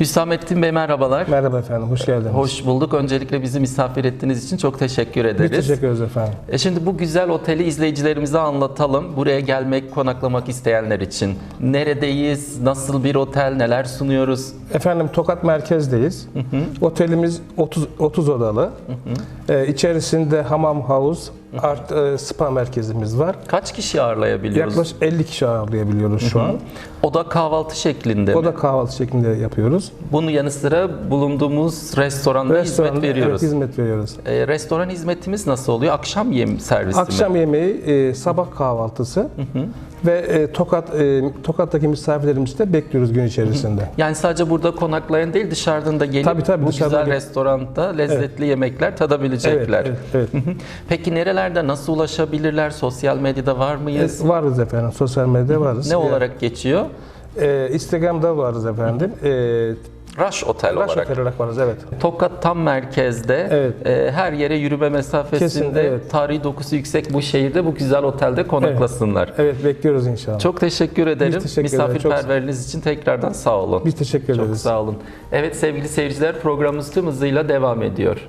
Hüsamettin Bey merhabalar. Merhaba efendim, hoş geldiniz. Hoş bulduk. Öncelikle bizi misafir ettiğiniz için çok teşekkür Biz ederiz. teşekkür ederiz efendim. E şimdi bu güzel oteli izleyicilerimize anlatalım. Buraya gelmek, konaklamak isteyenler için. Neredeyiz? Nasıl bir otel? Neler sunuyoruz? Efendim Tokat merkezdeyiz. Otelimiz 30 30 odalı. Ee, içerisinde hamam, havuz, art e, spa merkezimiz var. Kaç kişi ağırlayabiliyoruz? Yaklaşık 50 kişi ağırlayabiliyoruz şu an. Oda kahvaltı şeklinde mi? O da kahvaltı şeklinde yapıyoruz. Bunun yanı sıra bulunduğumuz restoranda Restoranda hizmet veriyoruz. Evet, hizmet veriyoruz. E, restoran hizmetimiz nasıl oluyor? Akşam yem servisi mi? Akşam yemeği, e, sabah kahvaltısı ve e, Tokat e, Tokat'taki misafirlerimizi de bekliyoruz gün içerisinde. Yani sadece burada konaklayan değil dışarıdan da gelip Tabii, tabii, bu güzel gelip- restoranda lezzetli yemekler tadabilecekler. Evet, evet, evet. Peki nerelerde nasıl ulaşabilirler? Sosyal medyada var mıyız? E, varız efendim, sosyal medyada varız. Ne olarak geçiyor? E, Instagram'da varız efendim. E, Rush Otel Rush olarak. Otel olarak varız, evet. Tokat tam merkezde, Evet. e, her yere yürüme mesafesinde, Kesin, evet. tarihi dokusu yüksek bu şehirde bu güzel otelde konaklasınlar. Evet, bekliyoruz inşallah. Çok teşekkür ederim. teşekkür ederiz. Misafirperverliğiniz için tekrardan sağ olun. Biz teşekkür Çok ederiz. sağ olun. Evet sevgili seyirciler programımız tüm hızıyla devam ediyor.